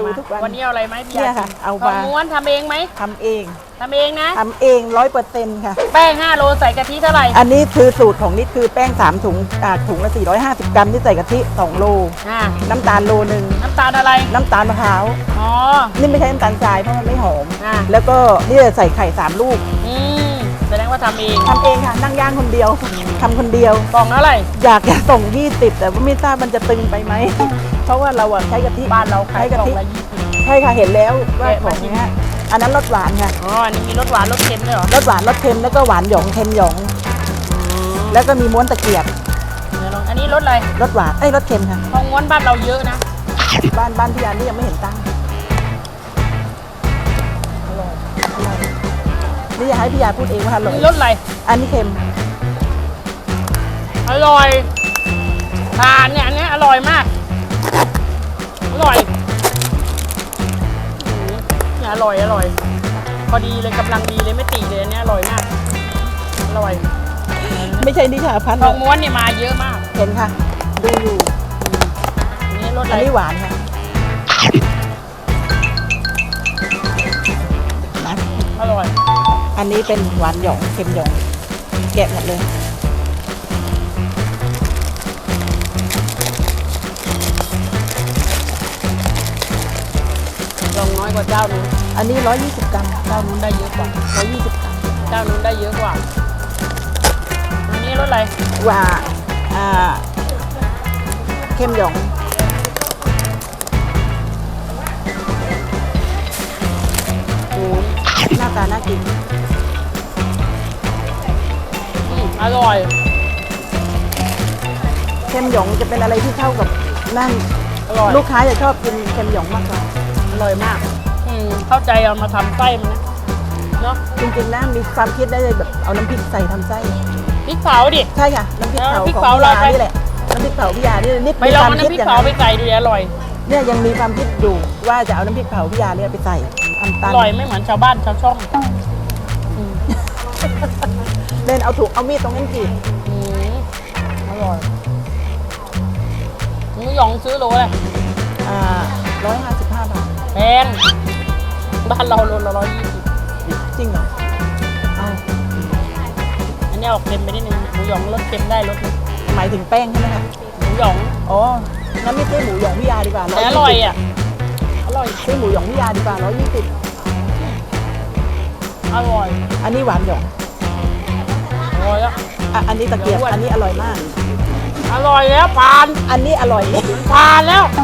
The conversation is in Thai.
ดูทุกวัน วันนี้เอาอะไรไหมพี่เนี่ยค่ะกิเอาทองมาม้วนทำเองไหมทำเองทำเองนะ ทำเองร้อยเปอร์เซ็นต์ค่ะ แป้ง5โลใส่กะทิเท่าไหร่อันนี้คือสูตรของนิดคือแป้ง 3 ถุงอ่าถุงละ 450 กรัมที่ใส่กะทิ 2 โล อ่าน้ำตาลโลหนึ่งน้ำตาลอะไร น้ำตาลมะพร้าว อ๋อ นี่ไม่ใช่น้ำตาลทรายเพราะมันไม่หอม อ่า แล้วก็นี่จะใส่ไข่ 3 ลูก อืมแสดงว่า ทำเองทำเองค่ะนั่งย่างคนเดียวทำคนเดียว กล่องเท่าไหร่อยากจะส่ง 20 แต่ว่าไม่ทราบมันจะตึงไปไหม เพราะว่าเราอะใช้กะทิบ้านเราขายใช้กกะล่องทิละยี่สิบใช่ค่ะเห็นแล้วว่าแกะขมาองกินเนี้ยอันนั้นรสหวานค่ะอ๋ออันนี้มีรสหวานรสเค็มด้วยเหรอรสหวานรสเค็มแล้วก็หวานหยองเค็มหยอง แล้วก็มีม้วนตะเกียบเดี๋ยวลองอันนี้รสอะไรรสหวานเอ้ยรสเค็มค่ะทองม้วนบ้านเราเยอะนะ บ้านบ้านพี่ยานนี่ยังไม่เห็นตั้งอร่อยอร่อย นี่อยากให้พี่ยาพูดเองว่าอร่อยมีรสอะไรอันนี้เค็ม อร่อยทานเนี่ยอันเนี้ยอร่อยมาก อร่อยอืมเนี่ยอร่อยอร่อย พอดีเลยกำลังดีเลยไม่ตีเลยอันเนี้ยอร่อยมาก อร่อยไม่ใช่นิชาพันธ์ทองม้วนเนี่ยมาเยอะมาก เห็นค่ะ ดูอยู่ อันนี้รสอะอันไรนี้หวานค่ะนะอร่อย อันนี้เป็นหวานหยองเค็มหยองแกะหมดเลยลองน้อยกว่าเจ้านู้นอันนี้ 120 กรัมเจ้านู้นได้เยอะกว่า 120 กรัมเจ้านู้นได้เยอะกว่า อันนี้รสอะไรหว่าอ่าเค็มหยองอืมหน้าตาน่ากิน อืมอร่อยเค็มหยองจะเป็นอะไรที่เข้ากับนั่นอร่อยลูกค้าจะชอบกินเค็มหยองมากกว่าอร่อยมาก อืมเข้าใจเอามาทำไส้มันนะเนาะจริงๆนะมีความคิดได้เลยแบบเอาน้ำพริกใส่ทำไส้ พริกเผาดิ ใช่ค่ะ น้ำพริกเผาน้ำพริกของเผาพี่เรายาใช้นี่แหละน้ำพริกเผาพี่ยานี่นิดไปมีลองความเอาคิดน้ำพริกอย่างเผานั้นไปใส่ดูดิอร่อย เนี่ยยังมีความคิดอยู่ว่าจะเอาน้ำพริกเผาพี่ยาเนี่ยไปใส่ทำอตันร่อยไม่เหมือนชาวบ้านชาวช่องอืม เล่นเอาถูกเอามีดตรงนั้นกรีดอืมอร่อยหมูหยองซื้อโลเลยอ่าร้อยห้าสิบห้าบาทแพงบ้านเราโลละร้อยยี่สิบจริงเหรอเอาอันนี้ออกเค็มไปนิดนึงหมูหยองลดเค็มได้ลดนึงหมายถึงแป้งใช่ไหมคะหมูหยองอ๋องั้นไม่ซื้อหมูหยองพี่ยาดีกว่าแต่อร่อยอะอร่อยซื้อหมูหยองพี่ยาดีกว่าร้อยยี่สิบอร่อย อันนี้หวานหยอง อร่อยแล้วอะอันนี้ตะเกียบเดี๋ยวอ้วนอันนี้อร่อยมาก อร่อยแล้วผ่าน อันนี้อร่อย ผ่านแล้วอ